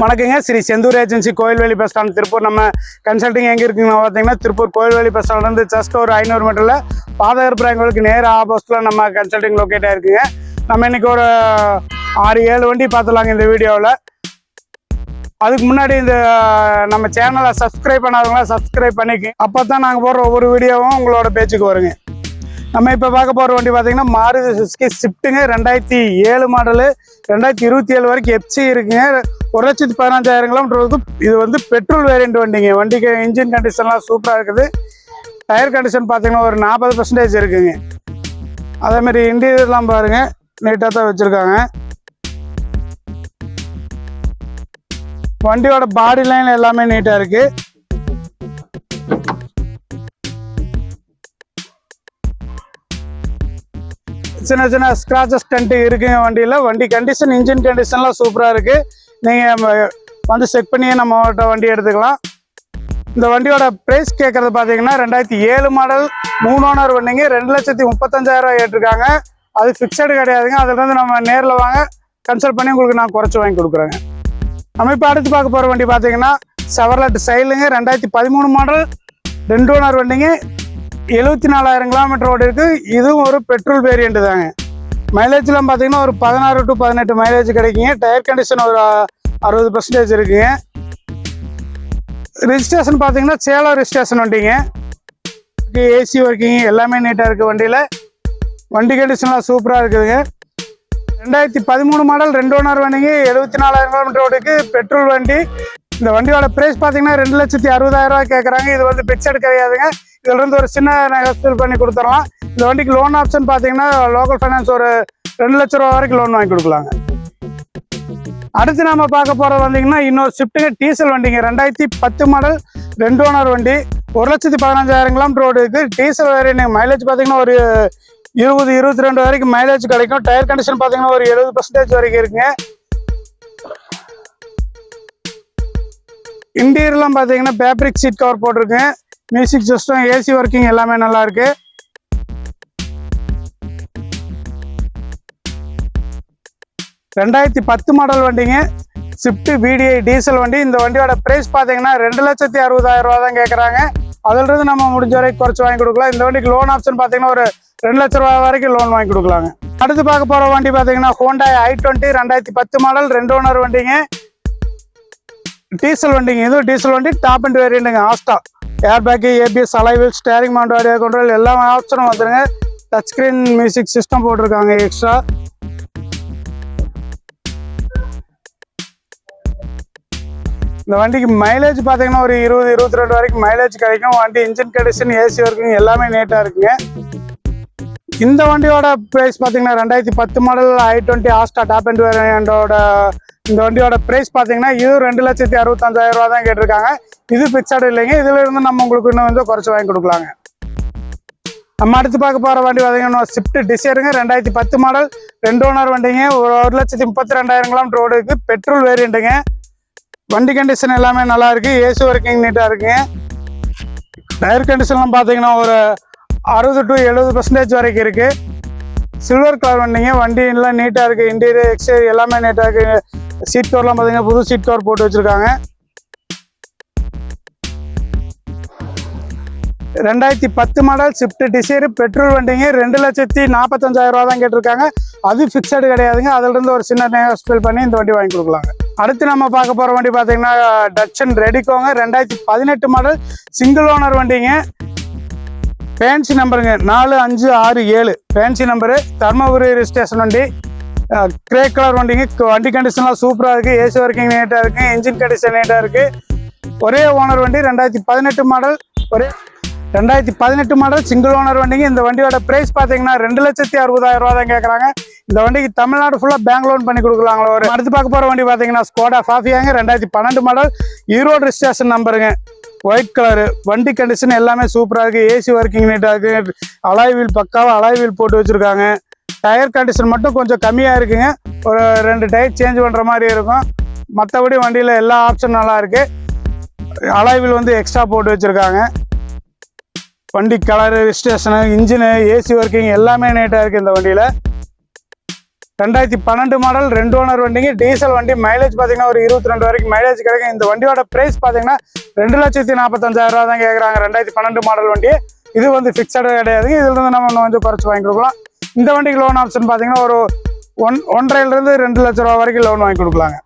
வணக்கங்க. Sri Senthur agency Koilveli bus stand Tiruppur. நம்ம consulting எங்கே இருக்குன்னு பார்த்தீங்கன்னா திருப்பூர் கோயில்வேலி பஸ் ஸ்டாண்ட்லேருந்து ஜஸ்ட் ஒரு ஐநூறு மீட்டரில் பாதகர் பிராங்கோலுக்கு நேர் ஆப்போசிட்டில் நம்ம கன்சல்டிங் லொக்கேட் ஆகிருக்குங்க நம்ம இன்றைக்கி ஒரு ஆறு ஏழு வண்டி பார்த்துலாங்க இந்த வீடியோவில். அதுக்கு முன்னாடி இந்த நம்ம சேனலை சப்ஸ்கிரைப் பண்ணாதவங்களா சப்ஸ்கிரைப் பண்ணிக்கு அப்போ தான் நாங்கள் போடுற ஒவ்வொரு வீடியோவும் உங்களோட பேச்சுக்கு வருங்க. நம்ம இப்போ பார்க்க போகிற வண்டி பார்த்தீங்கன்னா மாருதி சுசுகி ஸ்விஃப்ட்டுங்க. ரெண்டாயிரத்தி ஏழு மாடலு ரெண்டாயிரத்தி இருபத்தி ஏழு வரைக்கும் எப்சி இருக்குங்க. ஒரு லட்சத்தி பதினஞ்சாயிரம் கிலோமீட்டர் வந்து இது வந்து பெட்ரோல் வேரியண்ட் வண்டிங்க. வண்டிக்கு இன்ஜின் கண்டிஷன்லாம் சூப்பராக இருக்குது. டயர் கண்டிஷன் பார்த்தீங்கன்னா ஒரு நாற்பது பர்சன்டேஜ் இருக்குங்க. அதேமாரி இன்டீரியர்லாம் பாருங்க. நீட்டாக தான் வச்சுருக்காங்க. வண்டியோட பாடி லைன் எல்லாமே நீட்டாக இருக்குது சின்ன சின்ன ஸ்க்ராச்சஸ் கண்டி இருக்குங்க வண்டியில். வண்டி கண்டிஷன் இன்ஜின் கண்டிஷன்லாம் சூப்பராக இருக்குது நீங்கள் வந்து செக் பண்ணியே நம்மகிட்ட வண்டி எடுத்துக்கலாம். இந்த வண்டியோட ப்ரைஸ் கேட்குறது பார்த்தீங்கன்னா ரெண்டாயிரத்தி ஏழு மாடல் மூணு ஓனர் வண்டிங்க ரெண்டு லட்சத்தி முப்பத்தஞ்சாயிரம் ரூபாய் ஏற்றிருக்காங்க அது ஃபிக்ஸடு கிடையாதுங்க. அதுலேருந்து நம்ம நேரில் வாங்க கன்சல்ட் பண்ணி உங்களுக்கு நான் குறைச்சி வாங்கி கொடுக்குறேங்க. நம்ம இப்போ அடுத்து பார்க்க போகிற வண்டி பார்த்தீங்கன்னா செவர்லட் சைலுங்க ரெண்டாயிரத்தி பதிமூணு மாடல் ரெண்டு ஓனர் வண்டிங்க எழுபத்தி நாலாயிரம் கிலோமீட்டர் ஓடி இருக்கு இதுவும் ஒரு பெட்ரோல் வேரியண்ட் தாங்க. மைலேஜ்லாம் பார்த்தீங்கன்னா ஒரு பதினாறு டு பதினெட்டு மைலேஜ் கிடைக்குங்க. டயர் கண்டிஷன் ஒரு அறுபது பர்சன்டேஜ் இருக்குங்க. ரிஜிஸ்ட்ரேஷன் பார்த்தீங்கன்னா சேலம் ரிஜிஸ்ட்ரேஷன் வண்டிங்க. ஏசி ஒர்க்கிங் எல்லாமே நீட்டாக இருக்குது வண்டியில். வண்டி கண்டிஷன்லாம் சூப்பராக இருக்குதுங்க. ரெண்டாயிரத்தி பதிமூணு மாடல் ரெண்டு ஓனர் வண்டிங்க. எழுபத்தி நாலாயிரம் கிலோமீட்டர் ஓடிக்கு பெட்ரோல் வண்டி. இந்த வண்டியோட ப்ரைஸ் பார்த்தீங்கன்னா ரெண்டு லட்சத்தி அறுபதாயிரம் ரூபா கேட்குறாங்க இது வந்து பிக்சட் கிடையாதுங்க. இதுலேருந்து ஒரு சின்ன நெகஸ்டில் பண்ணி கொடுத்துடலாம். இந்த வண்டிக்கு லோன் ஆப்ஷன் பார்த்தீங்கன்னா லோக்கல் ஃபைனான்ஸ் ஒரு ரெண்டு லட்ச ரூபா வரைக்கும் லோன் வாங்கி கொடுக்கலாங்க. அடுத்து நம்ம பார்க்க போகிறது வந்தீங்கன்னா இன்னொரு ஷிஃப்ட்டுங்க டீசல் வண்டிங்க. ரெண்டாயிரத்தி பத்து மாடல் ரெண்டு ஓனர் வண்டி. ஒரு லட்சத்தி பதினஞ்சாயிரம் கிலோமீட்டர் ஓடுக்கு டீசல் வேறு மைலேஜ் பார்த்தீங்கன்னா ஒரு இருபது இருபத்தி ரெண்டு வரைக்கும் மைலேஜ் கிடைக்கும். டயர் கண்டிஷன் பார்த்தீங்கன்னா ஒரு எழுபது பர்சன்டேஜ் வரைக்கும் இருக்குங்க. இன்டீரியர்லாம் பார்த்தீங்கன்னா பேப்ரிக் சீட் கவர் போட்டிருக்குங்க மியூசிக் சிஸ்டம் ஏசி ஒர்க்கிங் எல்லாமே நல்லா இருக்கு. ரெண்டாயிரத்தி பத்து மாடல் வண்டிங்க. ஸ்விஃப்ட் விடிஐ டீசல் வண்டி. இந்த வண்டியோட பிரைஸ் பார்த்தீங்கன்னா ரெண்டு லட்சத்தி அறுபதாயிரம் ரூபா தான் கேட்குறாங்க அதிலிருந்து நம்ம முடிஞ்ச வரைக்கும் குறைச்சி வாங்கி கொடுக்கலாம். இந்த வண்டிக்கு லோன் ஆப்ஷன் பார்த்தீங்கன்னா ஒரு ரெண்டு லட்ச ரூபா வரைக்கும் லோன் வாங்கி கொடுக்கலாங்க. அடுத்து பார்க்க போகிற வண்டி பார்த்தீங்கன்னா ஹோண்டாய் ஐ டுவெண்ட்டி ரெண்டாயிரத்தி பத்து மாடல் ரெண்டு ஓனர் வண்டிங்க. டீசல் வண்டிங்க. இதுவும் டீசல் வண்டி top end வேரியண்ட்டுங்க Asta airbag ABS alloy wheel steering mount audio control எல்லா ஆப்ஷனும் வந்துருங்க. டச் ஸ்க்ரீன் மியூசிக் சிஸ்டம் போட்டிருக்காங்க எக்ஸ்ட்ரா இந்த வண்டிக்கு மைலேஜ் பார்த்தீங்கன்னா ஒரு இருபது இருபத்தி ரெண்டு வரைக்கும் மைலேஜ் கிடைக்கும். வண்டி இன்ஜின் கண்டிஷன் ஏசி ஒர்க்கிங் எல்லாமே நீட்டாக இருக்குங்க. இந்த வண்டியோட ப்ரைஸ் பார்த்தீங்கன்னா ரெண்டாயிரத்தி பத்து model i twenty Asta top end வேரியண்டோட இந்த வண்டியோட ப்ரைஸ் பார்த்தீங்கன்னா இது ரெண்டு லட்சத்தி அறுபத்தஞ்சாயிரம் ரூபா தான் கேட்டிருக்காங்க. இது பிக்சடு இல்லைங்க. இதுல இருந்து நம்ம உங்களுக்கு இன்னும் வந்து குறைச்சி வாங்கி கொடுக்கலாங்க. நம்ம அடுத்து பார்க்க போகிற வண்டி பார்த்தீங்கன்னா ஸ்விஃப்ட் டிசைருங்க ரெண்டாயிரத்தி பத்து மாடல் ரெண்டு ஓனர் வண்டிங்க. ஒரு ஒரு லட்சத்தி முப்பத்தி ரெண்டாயிரம் கிலோமீட்டர் ரோடுக்கு பெட்ரோல் வேரியண்ட்டுங்க வண்டி கண்டிஷன் எல்லாமே நல்லா இருக்கு. ஏசி ஒர்க்கிங் நீட்டாக இருக்குங்க. டயர் கண்டிஷன்லாம் பார்த்தீங்கன்னா ஒரு அறுபது டு எழுபது பர்சன்டேஜ் வரைக்கும் இருக்குது சில்வர் கலர் வண்டிங்க வண்டி எல்லாம் நீட்டாக இருக்குது இன்டீரியர் எக்ஸ்டீரியர் எல்லாமே நீட்டாக இருக்குது சீட் கவர்லாம் பார்த்தீங்கன்னா புது சீட் கவர் போட்டு வச்சுருக்காங்க. ரெண்டாயிரத்தி பத்து மாடல் ஸ்விஃப்ட் டிசைர் பெட்ரோல் வண்டிங்க. ரெண்டு லட்சத்தி நாற்பத்தஞ்சாயிரம் ரூபா தான் கேட்டிருக்காங்க. அது ஃபிக்ஸடு கிடையாதுங்க. அதுலேருந்து ஒரு சின்ன ஸ்பெல் பண்ணி இந்த வண்டி வாங்கி கொடுக்கலாங்க. அடுத்து நம்ம பார்க்க போகிற வண்டி பார்த்தீங்கன்னா டச்சன் ரெடிக்கோங்க ரெண்டாயிரத்தி பதினெட்டு மாடல் சிங்கிள் ஓனர் வண்டிங்க. ஃபேன்சி நம்பருங்க நாலு அஞ்சு ஆறு ஏழு. ஃபேன்சி நம்பரு தர்மபுரி ஸ்டேஷன் வண்டி. கிரே கலர் வண்டிங்க. வண்டி கண்டிஷன்லாம் சூப்பராக இருக்குது ஏசி ஒர்க்கிங் நீட்டாக இருக்குது இன்ஜின் கண்டிஷன் நீட்டாக இருக்குது ஒரே ஓனர் வண்டி ரெண்டாயிரத்தி பதினெட்டு மாடல் ஒரே ரெண்டாயிரத்தி பதினெட்டு மாடல் சிங்கிள் ஓனர் வண்டிங்க. இந்த வண்டியோட ப்ரைஸ் பார்த்தீங்கன்னா ரெண்டு லட்சத்தி அறுபதாயிரம் ரூபா தான் கேட்குறாங்க இந்த வண்டிக்கு தமிழ்நாடு ஃபுல்லாக பேங்க் லோன் பண்ணி கொடுக்கலாங்களா ஒரு? அடுத்து பார்க்க போகிற வண்டி பார்த்தீங்கன்னா ஸ்கோடா ஃபாஃபியாங்க ரெண்டாயிரத்தி பன்னெண்டு மாடல் ஈரோடு ரிஜிஸ்ட்ரேஷன் நம்பருங்க ஒயிட் கலரு வண்டி கண்டிஷன் எல்லாமே சூப்பராக இருக்குது ஏசி ஒர்க்கிங் நீட்டாக இருக்குது அலாய் வீல் பக்காவாக அலாய் வீல் போட்டு வச்சுருக்காங்க. டயர் கண்டிஷன் மட்டும் கொஞ்சம் கம்மியாக இருக்குங்க. ஒரு ரெண்டு டயர் சேஞ்ச் பண்ணுற மாதிரி இருக்கும். மற்றபடி வண்டியில் எல்லா ஆப்ஷன் நல்லா இருக்குது அலாய் வீல் வந்து எக்ஸ்ட்ரா போட்டு வச்சுருக்காங்க. வண்டி colour registration engine AC working எல்லாமே நீட்டாக இருக்குது இந்த வண்டியில். ரெண்டாயிரத்தி பன்னெண்டு மாடல் ரெண்டு ஓனர் வண்டிங்க. டீசல் வண்டி மைலேஜ் பார்த்தீங்கன்னா ஒரு இருபத்தி ரெண்டு வரைக்கும் மைலேஜ் கிடைக்கும். இந்த வண்டியோட பிரைஸ் பார்த்தீங்கன்னா ரெண்டு லட்சத்தி நாற்பத்தஞ்சாயிரம் ரூபா தான் கேட்குறாங்க ரெண்டாயிரத்தி பன்னெண்டு மாடல் வண்டி. இது வந்து ஃபிக்ஸடு கிடையாது. இதுலேருந்து நம்ம இன்னும் கொஞ்சம் குறைச்சி வாங்கி கொடுக்கலாம். இந்த வண்டிக்கு லோன் ஆப்ஷன் பார்த்தீங்கன்னா ஒரு ஒன் ஒன்றரைலேருந்து ரெண்டு லட்ச ரூபா வரைக்கும் லோன் வாங்கி கொடுக்கலாங்க.